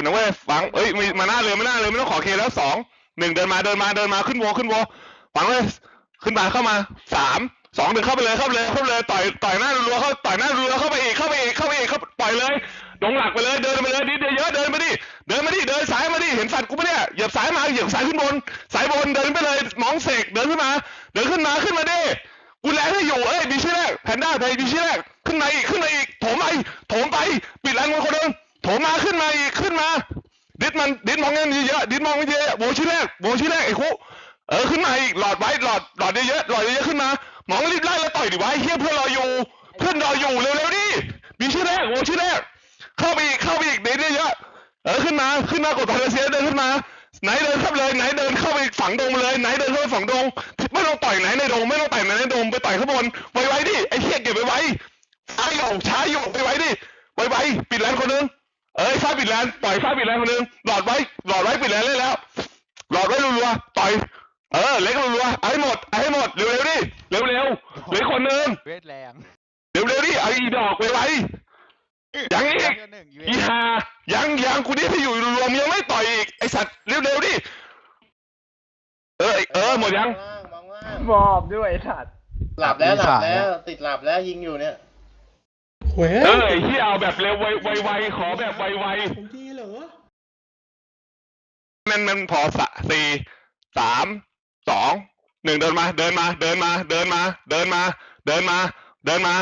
อยู่นะเว้ยฟังเอ้ยมีมาหน้าเลยมาหน้าเลยไม่ต้องขอเคแล้วสองหนึ่งเดินมาเดินมาเดินมาขึ้นวอขึ้นวอฟังเลยขึ้นมาเข้ามาสามสองหนึ่งเข้าไปเลยเข้าไปเลยเข้าไปเลยต่อยต่อยหน้ารัวเข้าต่อยหน้ารัวเข้าไปอีกเข้าไปอีกเข้าไปอีกเข้าปล่อยเลยดงหลักไปเลยเดินไปเลยดิเยอะเดินมาดิเดินมาดิเดินสายมาดิเห็นสัตว์กูปะเนี่ยเหยียบสายมาเหยียบสายขึ้นบน สายบนเดินไปเลยมองเสกเดินขึ้นมาเดินขึ้นมาขึ้นมาดิกูแลให้อยู่เอ้ยมีชื่อแรกแพนด้าไทยมีชื่อแรกขึ้นมาอีกขึ้นมาอีกโถมไปโถมไปปิดแรงคนคนหนึงโถมมาขึ้นมาอีก ดิดมันดิดมองเงินเยอะดิดมองเยอะโบชื่อแรกโบชื่อแรกไอ้คุเออขึ้นมาอีกหลอดไว้หลอดหลอดเยอะๆหลอดเยอะๆขึ้นมาหมองรีบไล่แล้วต่อยดิวะไอ้เฮียเพื่อนรออยู่เพื่อนรออยู่เร็วๆดิมีชื่อแรกโบชื่อแรกเข้าไปอีกเข้าไปอีกดิดเยอะเออขึ้นมาขึ้นมากดพาราเซียเดินขึ้นมาไหนเดินเข้าเลยไหนเดินเข้าไปฝังดงเลยไหนเดินเข้าไปฝังดงไม่ต้องต่อยไหนในดงไม่ต้องต่อยไหนในดงไปต่อยข้างบนไวๆดิไอ้เฮียเก็บไว้ไว้ช้าอยู่ช้าอยู่ไปไว้ดิไวๆปิดแลนคนนึง เอ้ยฟ้าปิดแลนปล่อยฟ้าปิดแลนคนหนึงหลอดไว้หลอดไว้ปิดแลนเลยแล้ว หลอดไว้รัวๆต่อยเออเล็กรัวๆเอาให้หมดเอาให้หมดเร็วๆดิเร็วๆเหลืออกคนหนึงเวทแรงเร็วๆดิเอาอีดอกไปไว้ยังอีกเพื่อนหนึ่งยูอีหายังยังกูนี่ที่อยู่รวมยังไม่ต่อยอีกไอสัตว์เร็วๆดิเออเออหมดยัง มองล่างมอบด้วยไอ้สัตว์หลับแล้วหลับแล้ว ติดหลับแล้วยิงอยู่เนี่ย เว้ยเออไอ้ที่เอาแบบเร็วไวไวๆขอแบบไวๆของดีเหรอมันมันพอสะสี่สามสองหนึ่งเดินมา เดินมา เดินมา เดินมา เดินมา เดินมา เดินมา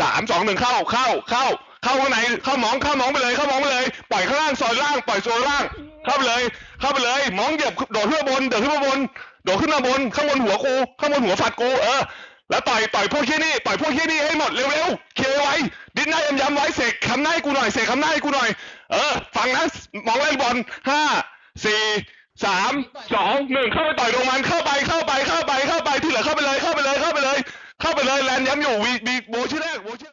สามสองหนึ่งเข้าเข้าเข้า เข้าข้างในเข้ามองเข้ามองไปเลย เข้ามองไปเลย ปล่อยข้างล่างซอยล่างปล่อยโซนล่าง เข้าไปเลย เข้าไปเลย มองเหยียบโดดขึ้นมาบนโดดขึ้นมาบนโดดขึ้นมาบนข้างบนหัวกูข้างบนหัวฝัดกูเออ แล้วต่อยต่อยพวกเชี่ยนี่ต่อยพวกเชี่ยนี่ให้หมดเร็วๆเคลียร์ไว้ ดิ้นหน้ายำๆไว้เสกคำหน้าให้กูหน่อยเสกคำหน้าให้กูหน่อย เออ ฟังนะมองเล่นบอลห้าสี่สามสองหนึ่งเข้าไปต่อยตรงมันเข้าไปเข้าไปเข้าไปเข้าไปที่เหลือเข้าไปเลยเข้าไปเลยเข้าไปเลย เข้าไปเลยแลนด์ย้ำอยู่วีบีโบชื่อแรกโบชื่อ